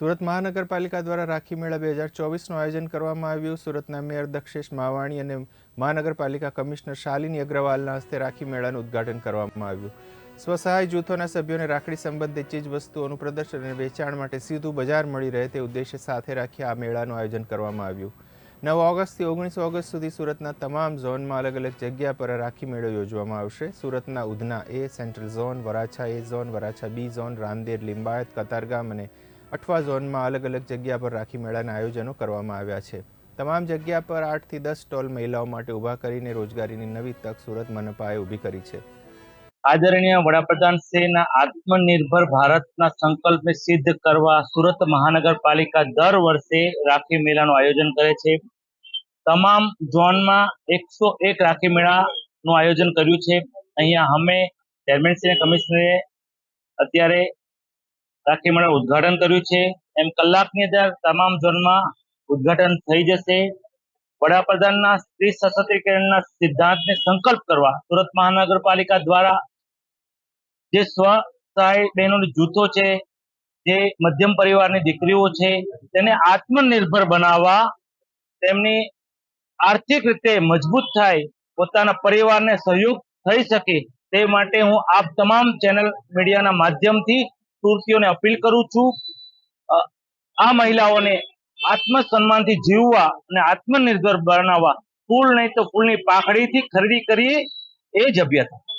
સુરત મહાનગરપાલિકા દ્વારા રાખી મેળા બે હજાર ચોવીસનું આયોજન કરવામાં આવ્યું. સુરતના મેયર દક્ષેશ માવાણી અને મહાનગરપાલિકા કમિશનર શાલિની અગ્રવાલના હસ્તે રાખી મેળાનું ઉદ્ઘાટન કરવામાં આવ્યું. સ્વસહાય જૂથોના સભ્યોને રાખડી સંબંધિત ચીજ વસ્તુઓનું પ્રદર્શન અને વેચાણ માટે સીધું બજાર મળી રહે તે ઉદ્દેશ્ય સાથે રાખી આ મેળાનું આયોજન કરવામાં આવ્યું. નવ ઓગસ્ટથી ઓગણીસ ઓગસ્ટ સુધી સુરતના તમામ ઝોનમાં અલગ અલગ જગ્યા પર રાખી મેળો યોજવામાં આવશે. સુરતના Udhna A, central zone, Varachha A zone, Varachha B zone, Rander, Limbayat, Katargam અને અઠવા ઝોનમાં અલગ અલગ જગ્યા પર રાખી મેળાના આયોજનો કરવામાં આવ્યા છે. તમામ જગ્યા પર આઠથી દસ સ્ટોલ મહિલાઓ માટે ઊભા કરીને રોજગારીની નવી તક સુરત મનપાએ ઊભી કરી છે. આદરણીય વડાપ્રધાન શ્રીના આત્મનિર્ભર ભારતના સંકલ્પને સિદ્ધ કરવા સુરત મહાનગરપાલિકા દર વર્ષે રાખી મેળાનું આયોજન કરે છે. તમામ ઝોનમાં એકસો એક રાખી મેળાનું આયોજન કર્યું છે. અહીંયા અમે ચેરમેન શ્રી કમિશનરે અત્યારે રાખી મેળા ઉદઘાટન કર્યું છે. એમ કલાકની અંદર તમામ ઝોનમાં ઉદ્ઘાટન થઈ જશે. વડાપ્રધાનના સ્ત્રી સશક્તિકરણના સિદ્ધાંતને સંકલ્પ કરવા સુરત મહાનગરપાલિકા દ્વારા જે સ્વ સહાય બહેનોની જૂથો છે, જે મધ્યમ પરિવારની દીકરીઓ છે, તેને આત્મનિર્ભર બનાવવા, તેમની આર્થિક રીતે મજબૂત થાય, પોતાના પરિવારને સહયોગ થઈ શકે તે માટે હું આપ તમામ ચેનલ મીડિયાના માધ્યમથી સુરતીઓને અપીલ કરું છું આ મહિલાઓને આત્મસન્માનથી જીવવા અને આત્મનિર્ભર બનાવવા, ફૂલ નહીં તો ફૂલની પાખડીથી ખરીદી કરીએ, એ જ અભ્યર્થના